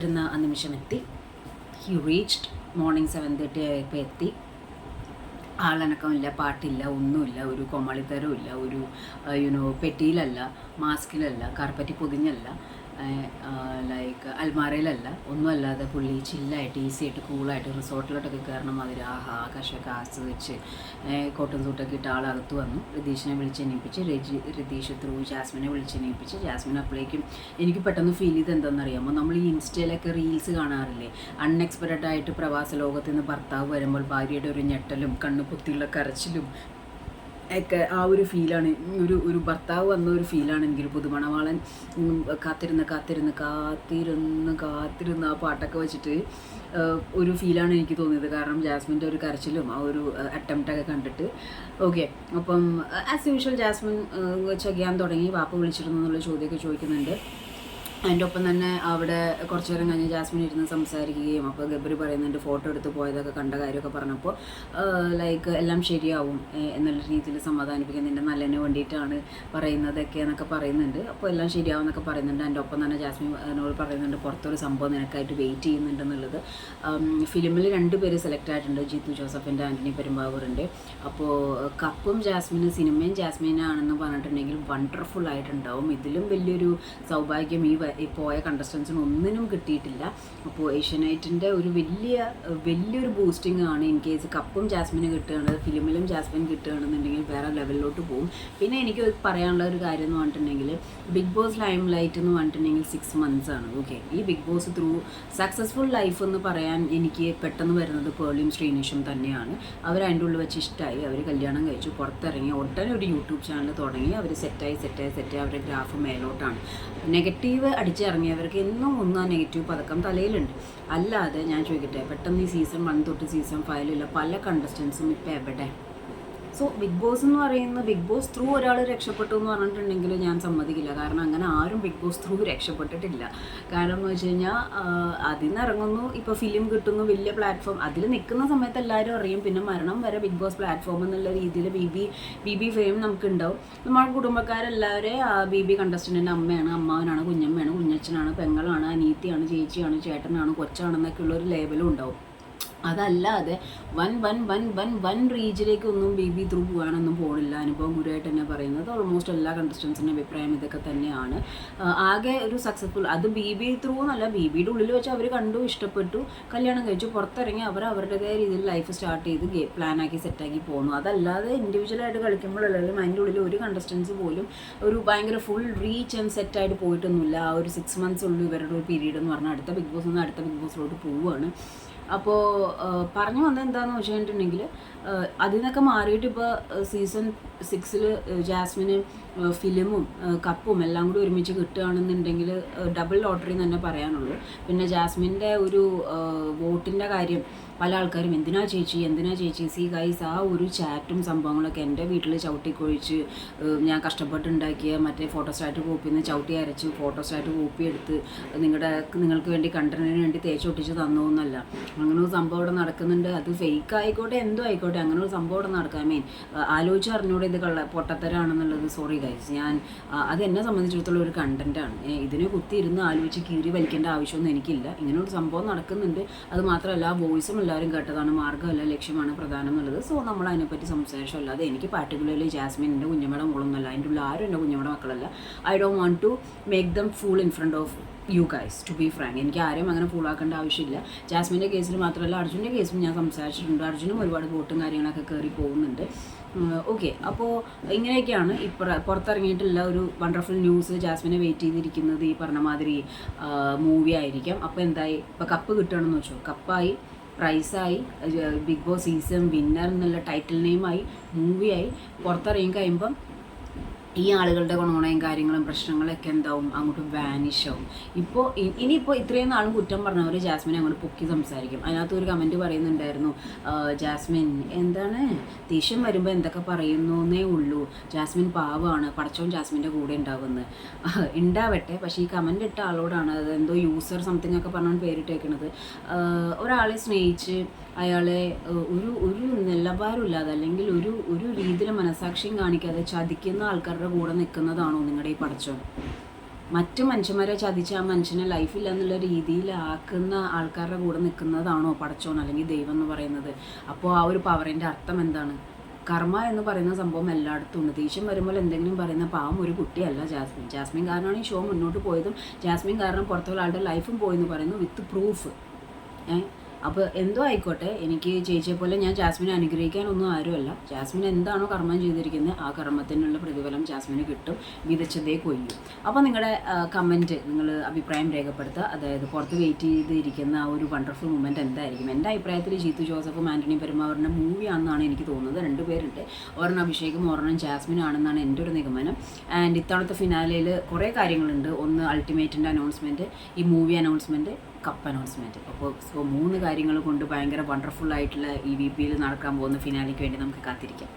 ഇരുന്ന ആ നിമിഷം എത്തി. He reached morning seven thirty ആയപ്പോൾ എത്തി. ആളനക്കമില്ല പാട്ടില്ല ഒന്നുമില്ല ഒരു കൊമളിത്തരവും ഇല്ല ഒരു യുനോ പെട്ടിയിലല്ല മാസ്കിലല്ല കാർപ്പറ്റി പൊതിഞ്ഞല്ല. ലൈക്ക് അൽമാരയിലല്ല ഒന്നും അല്ലാതെ പുള്ളി ചില്ലായിട്ട് ഈസി ആയിട്ട് കൂളായിട്ട് റിസോർട്ടിലോട്ടൊക്കെ കയറണം മാതിരി ആഹാ കഷൊക്കെ ആസ്വദിച്ച് കോട്ടൺ സൂട്ടൊക്കെ ഇട്ട് ആളകത്ത് വന്നു. രതീഷിനെ വിളിച്ചെണീപ്പിച്ച് രജി രതീഷ് ത്രൂ ജാസ്മിനെ വിളിച്ചെണീപ്പിച്ച് ജാസ്മിൻ അപ്പോഴേക്കും എനിക്ക് പെട്ടെന്ന് ഫീൽ ചെയ്ത് എന്താണെന്നറിയാമോ നമ്മൾ ഈ ഇൻസ്റ്റയിലൊക്കെ റീൽസ് കാണാറില്ലേ? അൺഎക്സ്പെക്റ്റഡ് ആയിട്ട് പ്രവാസ ലോകത്ത് നിന്ന് ഭർത്താവ് വരുമ്പോൾ ഭാര്യയുടെ ഒരു ഞെട്ടലും കണ്ണു പൊത്തിയുള്ള കരച്ചിലും ഒക്കെ ആ ഒരു ഫീലാണ് ഒരു ഒരു ഭർത്താവ് വന്ന ഒരു ഫീലാണ് എനിക്കൊരു പുതുമണവാളൻ കാത്തിരുന്ന് കാത്തിരുന്ന് കാത്തിരുന്ന് കാത്തിരുന്ന് ആ പാട്ടൊക്കെ വെച്ചിട്ട് ഒരു ഫീലാണ് എനിക്ക് തോന്നിയത്. കാരണം ജാസ്മിന്റെ ഒരു കരച്ചിലും ആ ഒരു അറ്റംപ്റ്റൊക്കെ കണ്ടിട്ട്. ഓക്കെ അപ്പം ആസ് യൂഷ്വൽ ജാസ്മിൻ ചെയ്യാൻ തുടങ്ങി. വാപ്പ വിളിച്ചിരുന്നു എന്നുള്ള ചോദ്യമൊക്കെ ചോദിക്കുന്നുണ്ട്. അതിന്റെ ഒപ്പം തന്നെ അവിടെ കുറച്ച് നേരം കഴിഞ്ഞ് ജാസ്മിൻ ഇരുന്ന് സംസാരിക്കുകയും അപ്പോൾ ഗബ്രി പറയുന്നുണ്ട് ഫോട്ടോ എടുത്ത് പോയതൊക്കെ കണ്ട കാര്യമൊക്കെ പറഞ്ഞപ്പോൾ ലൈക്ക് എല്ലാം ശരിയാവും എന്നുള്ള രീതിയിൽ സമാധാനിപ്പിക്കുന്ന നിന്റെ നല്ലതിന് വേണ്ടിയിട്ടാണ് പറയുന്നതൊക്കെ എന്നൊക്കെ പറയുന്നുണ്ട്. അപ്പോൾ എല്ലാം ശരിയാവും എന്നൊക്കെ പറയുന്നുണ്ട്. എന്റെ ഒപ്പം തന്നെ ജാസ്മിൻ എന്നോട് പറയുന്നുണ്ട് പുറത്തൊരു സംഭവം നിനക്കായിട്ട് വെയിറ്റ് ചെയ്യുന്നുണ്ടെന്നുള്ളത് ഫിലിമിൽ രണ്ട് പേര് സെലക്ട് ആയിട്ടുണ്ട് ജീത്തു ജോസഫിന്റെ ആന്റണി പെരുമ്പാവൂറിന്റെ. അപ്പോൾ കപ്പും ജാസ്മിന് സിനിമയും ജാസ്മിനാണെന്ന് പറഞ്ഞിട്ടുണ്ടെങ്കിൽ വണ്ടർഫുൾ ആയിട്ടുണ്ടാവും. ഇതിലും വലിയൊരു സൗഭാഗ്യം ഈ ഈ പോയ കണ്ടസ്റ്റൻസിന് ഒന്നിനും കിട്ടിയിട്ടില്ല. അപ്പോൾ ഏഷ്യനൈറ്റിന്റെ ഒരു വലിയ വലിയൊരു ബൂസ്റ്റിംഗ് ആണ് ഇൻ കേസ് കപ്പും ജാസ്മിന് കിട്ടുകയാണ് ഫിലിമിലും ജാസ്മിൻ കിട്ടുകയാണെന്നുണ്ടെങ്കിൽ വേറെ ലെവലിലോട്ട് പോകും. പിന്നെ എനിക്ക് പറയാനുള്ള ഒരു കാര്യം എന്ന് പറഞ്ഞിട്ടുണ്ടെങ്കിൽ ബിഗ് ബോസ് ലൈം ലൈറ്റ് എന്ന് പറഞ്ഞിട്ടുണ്ടെങ്കിൽ സിക്സ് മന്ത്സ് ആണ്. ഓക്കെ ഈ big boss through successful life എന്ന് പറയാൻ എനിക്ക് പെട്ടെന്ന് വരുന്നത് പേളിയും ശ്രീനിഷും തന്നെയാണ്. അവർ അതിന്റെ ഉള്ളിൽ വെച്ച് ഇഷ്ടമായി അവർ കല്യാണം കഴിച്ചു പുറത്തിറങ്ങി. ഉടനെ ഒരു യൂട്യൂബ് ചാനൽ തുടങ്ങി. അവർ സെറ്റായി സെറ്റായി സെറ്റായി അവരുടെ ഗ്രാഫ് മേലോട്ടാണ്. നെഗറ്റീവ് അടിച്ചിറങ്ങിയവർക്ക് എന്നും ഒന്നും നെഗറ്റീവ് പതക്കം തലയിലുണ്ട്. അല്ലാതെ ഞാൻ ചോദിക്കട്ടെ പെട്ടെന്ന് ഈ സീസൺ വൺ തൊട്ട് സീസൺ ഫൈവിലുള്ള പല കണ്ടസ്റ്റൻസും ഇപ്പോൾ എവിടെ? സോ ബിഗ് ബോസ് എന്ന് പറയുന്ന ബിഗ് ബോസ് ത്രൂ ഒരാൾ രക്ഷപ്പെട്ടു എന്ന് പറഞ്ഞിട്ടുണ്ടെങ്കിൽ ഞാൻ സമ്മതിക്കില്ല. കാരണം അങ്ങനെ ആരും ബിഗ് ബോസ് ത്രൂ രക്ഷപ്പെട്ടിട്ടില്ല. കാരണം എന്ന് വെച്ച് കഴിഞ്ഞാൽ ഇറങ്ങുന്നു. ഇപ്പോൾ ഫിലിം കിട്ടുന്നു വലിയ പ്ലാറ്റ്ഫോം അതിൽ നിൽക്കുന്ന സമയത്ത് എല്ലാവരും അറിയും. പിന്നെ മരണം വരെ ബിഗ് ബോസ് പ്ലാറ്റ്ഫോം എന്നുള്ള രീതിയിൽ B B B B fame നമുക്ക് ഉണ്ടാവും നമ്മുടെ കുടുംബക്കാരെല്ലാവരെയും ബി ബി കണ്ടസ്റ്റന്റിന്റെ അമ്മയാണ് അമ്മാവനാണ് കുഞ്ഞമ്മയാണ് കുഞ്ഞച്ഛനാണ് പെങ്ങളാണ് അനീത്തിയാണ് ചേച്ചിയാണ് ചേട്ടനാണ് കൊച്ചാണെന്നൊക്കെയുള്ള ഒരു ലേബലും ഉണ്ടാവും. അതല്ലാതെ വൻ വൻ വൻ വൻ വൻ റീജിലേക്ക് ഒന്നും ബി ബി ത്രൂ പോകാനൊന്നും പോണില്ല. അനുഭവം ഗുരുവായിട്ട് തന്നെ പറയുന്നത് ഓൾമോസ്റ്റ് എല്ലാ കണ്ടസ്റ്റൻസിന്റെ അഭിപ്രായം ഇതൊക്കെ തന്നെയാണ്. ആകെ ഒരു സക്സസ്ഫുൾ അത് ബി ബി ത്രൂ എന്നല്ല ബി ബിയുടെ ഉള്ളിൽ വെച്ച് അവർ കണ്ടു ഇഷ്ടപ്പെട്ടു കല്യാണം കഴിച്ചു പുറത്തിറങ്ങി അവർ അവരുടേതായ രീതിയിൽ ലൈഫ് സ്റ്റാർട്ട് ചെയ്ത് പ്ലാനാക്കി സെറ്റാക്കി പോകുന്നു അതല്ലാതെ ഇൻഡിവിജ്വലായിട്ട് കളിക്കുമ്പോഴല്ലെങ്കിലും അതിന്റെ ഉള്ളിൽ ഒരു കണ്ടസ്റ്റൻസ് പോലും ഒരു ഭയങ്കര ഫുൾ റീച്ച് ആൻഡ് സെറ്റായിട്ട് പോയിട്ടൊന്നുമില്ല. ആ ഒരു സിക്സ് മന്ത്സ് ഉള്ളൂ ഇവരുടെ ഒരു പീരീഡ് എന്ന് പറഞ്ഞാൽ അടുത്ത ബിഗ് ബോസ് നിന്ന് അടുത്ത ബിഗ് ബോസിലോട്ട് പോവുകയാണ് അപ്പോൾ പറഞ്ഞു വന്നത് എന്താണെന്ന് വെച്ചിട്ടുണ്ടെങ്കിൽ അതിൽ നിന്നൊക്കെ മാറിയിട്ട് ഇപ്പോൾ സീസൺ സിക്സിൽ ജാസ്മിന് ഫിലിമും കപ്പും എല്ലാം കൂടി ഒരുമിച്ച് കിട്ടുകയാണെന്നുണ്ടെങ്കിൽ ഡബിൾ ലോട്ടറി എന്ന് തന്നെ പറയാനുള്ളൂ. പിന്നെ ജാസ്മിന്റെ ഒരു വോട്ടിന്റെ കാര്യം പല ആൾക്കാരും എന്തിനാ ചേച്ചി എന്തിനാ ചേച്ചി? സി ഗൈസ് ആ ഒരു ചാറ്റും സംഭവങ്ങളൊക്കെ എന്റെ വീട്ടിൽ ചവിട്ടിക്കൊഴിച്ച് ഞാൻ കഷ്ടപ്പെട്ടുണ്ടാക്കിയ മറ്റേ ഫോട്ടോസ്റ്റാറ്റ് കോപ്പിയിൽ നിന്ന് ചവിട്ടി അരച്ച് ഫോട്ടോസ്റ്റാറ്റ് കോപ്പി എടുത്ത് നിങ്ങളുടെ നിങ്ങൾക്ക് വേണ്ടി കണ്ടന്റിന് വേണ്ടി തേച്ചൊട്ടിച്ച് തന്നു എന്നല്ല. അങ്ങനെ ഒരു സംഭവം ഇവിടെ നടക്കുന്നുണ്ട്. അത് ഫേക്ക് ആയിക്കോട്ടെ എന്തോ ആയിക്കോട്ടെ അങ്ങനെ ഒരു സംഭവം ഇവിടെ നടക്കാൻ മീൻ ആലോചിച്ച് അറിഞ്ഞൂടെ ഇത് കള്ള പൊട്ടത്തരാണെന്നുള്ളത്. സോറി ഗൈസ് ഞാൻ അത് എന്നെ സംബന്ധിച്ചിടത്തോളം ഒരു കണ്ടന്റാണ് ഇതിനെ കുത്തി ഇരുന്ന് ആലോചിച്ച് കീറി വലിക്കേണ്ട ആവശ്യമൊന്നും എനിക്കില്ല. ഇങ്ങനെ ഒരു സംഭവം നടക്കുന്നുണ്ട്. അത് മാത്രമല്ല ആ വോയിസും എല്ലാവരും കേട്ടതാണ് മാർഗമല്ല ലക്ഷ്യമാണ് പ്രധാനം എന്നുള്ളത്. സോ നമ്മൾ അതിനെപ്പറ്റി സംസാരിച്ചു അല്ലാതെ എനിക്ക് പാർട്ടിക്കുലർലി ജാസ്മിൻ എന്റെ കുഞ്ഞമ്മയുടെ മോളൊന്നുമല്ല. അതിന്റെ ഉള്ള ആരും എന്റെ കുഞ്ഞമ്മയുടെ മക്കളല്ല. I don't want to make them fool in front of you guys to be frank എനിക്ക് ആരെയും അങ്ങനെ ഫൂളാക്കേണ്ട ആവശ്യമില്ല. ജാസ്മിന്റെ കേസിൽ മാത്രമല്ല അർജുന്റെ കേസിൽ ഞാൻ സംസാരിച്ചിട്ടുണ്ട്. അർജുനും ഒരുപാട് വോട്ടും കാര്യങ്ങളൊക്കെ കയറി പോകുന്നുണ്ട്. ഓക്കെ അപ്പോൾ ഇങ്ങനെയൊക്കെയാണ് ഇപ്പറ പുറത്തിറങ്ങിയിട്ടുള്ള ഒരു വണ്ടർഫുൾ ന്യൂസ് ജാസ്മിനെ വെയിറ്റ് ചെയ്തിരിക്കുന്നത് ഈ പറഞ്ഞ മാതിരി മൂവി ആയിരിക്കാം. അപ്പോൾ എന്തായി? ഇപ്പോൾ കപ്പ് കിട്ടുകയാണെന്ന് വെച്ചോ? കപ്പായി പ്രൈസായി ബിഗ് ബോസ് സീസൺ വിന്നർ എന്നുള്ള ടൈറ്റിൽ നെയിമായി മൂവിയായി പുറത്തിറങ്ങി കഴിയുമ്പം ഈ ആളുകളുടെ ഗുണഗുണയും കാര്യങ്ങളും പ്രശ്നങ്ങളൊക്കെ എന്താവും? അങ്ങോട്ട് വാനിഷ് ആവും. ഇപ്പോൾ ഇനിയിപ്പോൾ ഇത്രയും നാളും കുറ്റം പറഞ്ഞവർ ജാസ്മിനെ അങ്ങോട്ട് പൊക്കി സംസാരിക്കും. അതിനകത്ത് ഒരു കമന്റ് പറയുന്നുണ്ടായിരുന്നു ജാസ്മിൻ എന്താണ്? ദേഷ്യം വരുമ്പോൾ എന്തൊക്കെ പറയുന്നു എന്നേ ഉള്ളൂ. ജാസ്മിൻ പാവമാണ് പടച്ചോൻ ജാസ്മിന്റെ കൂടെ ഉണ്ടാവുന്നത് ഉണ്ടാവട്ടെ. പക്ഷേ ഈ കമന്റ് ഇട്ട ആളോടാണ് അത് എന്തോ യൂസർ സംതിങ് ഒക്കെ പറഞ്ഞാണ് പേരിട്ടേക്കുന്നത് ആ, ഒരാളെ സ്നേഹിച്ച് അയാളെ ഒരു ഒരു നിലവാരമില്ലാതെ അല്ലെങ്കിൽ ഒരു ഒരു രീതിയിൽ മനസാക്ഷിയും കാണിക്കാതെ ചതിക്കുന്ന ആൾക്കാരുടെ കൂടെ നിൽക്കുന്നതാണോ നിങ്ങളുടെ ഈ പഠിച്ചോ? മറ്റു മനുഷ്യന്മാരെ ചതിച്ച് ആ മനുഷ്യനെ ലൈഫില്ല എന്നുള്ള രീതിയിലാക്കുന്ന ആൾക്കാരുടെ കൂടെ നിൽക്കുന്നതാണോ പടച്ചോൻ അല്ലെങ്കിൽ ദൈവം എന്ന് പറയുന്നത്? അപ്പോൾ ആ ഒരു പവറിന്റെ അർത്ഥം എന്താണ്? കർമ്മ എന്ന് പറയുന്ന സംഭവം എല്ലായിടത്തും ഉണ്ട്. ദേഷ്യം വരുമ്പോൾ എന്തെങ്കിലും പറയുന്ന പാവം ഒരു കുട്ടിയല്ല ജാസ്മിൻ. ജാസ്മിൻ കാരണമാണ് ഈ ഷോ മുന്നോട്ട് പോയതും ജാസ്മിൻ കാരണം പുറത്തുള്ള ആളുടെ ലൈഫും പോയെന്ന് പറയുന്നു വിത്ത് പ്രൂഫ് അപ്പോൾ എന്തോ ആയിക്കോട്ടെ എനിക്ക് ചേച്ചിയെ പോലെ ഞാൻ ജാസ്മിനെ അനുഗ്രഹിക്കാനൊന്നും ആരുമല്ല. ജാസ്മിൻ എന്താണോ കർമ്മം ചെയ്തിരിക്കുന്നത് ആ കർമ്മത്തിനുള്ള പ്രതിഫലം ജാസ്മിന് കിട്ടും വിതച്ചതേ കൊയ്യും. അപ്പോൾ നിങ്ങളുടെ കമന്റ് നിങ്ങൾ അഭിപ്രായം രേഖപ്പെടുത്തുക അതായത് പുറത്ത് വെയിറ്റ് ചെയ്തിരിക്കുന്ന ആ ഒരു വണ്ടർഫുൾ മൂമെന്റ് എന്തായിരിക്കും? എന്റെ അഭിപ്രായത്തിൽ ജീത്തു ജോസഫും ആന്റണി പെരുമാവറിന്റെ മൂവിയാണെന്നാണ് എനിക്ക് തോന്നുന്നത്. രണ്ട് പേരുണ്ട്. ഒരെണ്ണം അഭിഷേകും ഒരെണ്ണം ജാസ്മിൻ ആണെന്നാണ് എന്റെ ഒരു നിഗമനം. ആൻഡ് ഇത്തവണത്തെ ഫിനാലയിൽ കുറേ കാര്യങ്ങളുണ്ട്. ഒന്ന് അൾട്ടിമേറ്റിന്റെ അനൗൺസ്മെന്റ് ഈ മൂവി അനൗൺസ്മെന്റ് കപ്പ് അനൗൺസ്മെന്റ് അപ്പോൾ സോ മൂന്ന് കാര്യങ്ങൾ കൊണ്ട് ഭയങ്കര വണ്ടർഫുൾ ആയിട്ടുള്ള ഈ വി പിയിൽ നടക്കാൻ പോകുന്ന ഫിനാലിക്ക് വേണ്ടി നമുക്ക് കാത്തിരിക്കാം.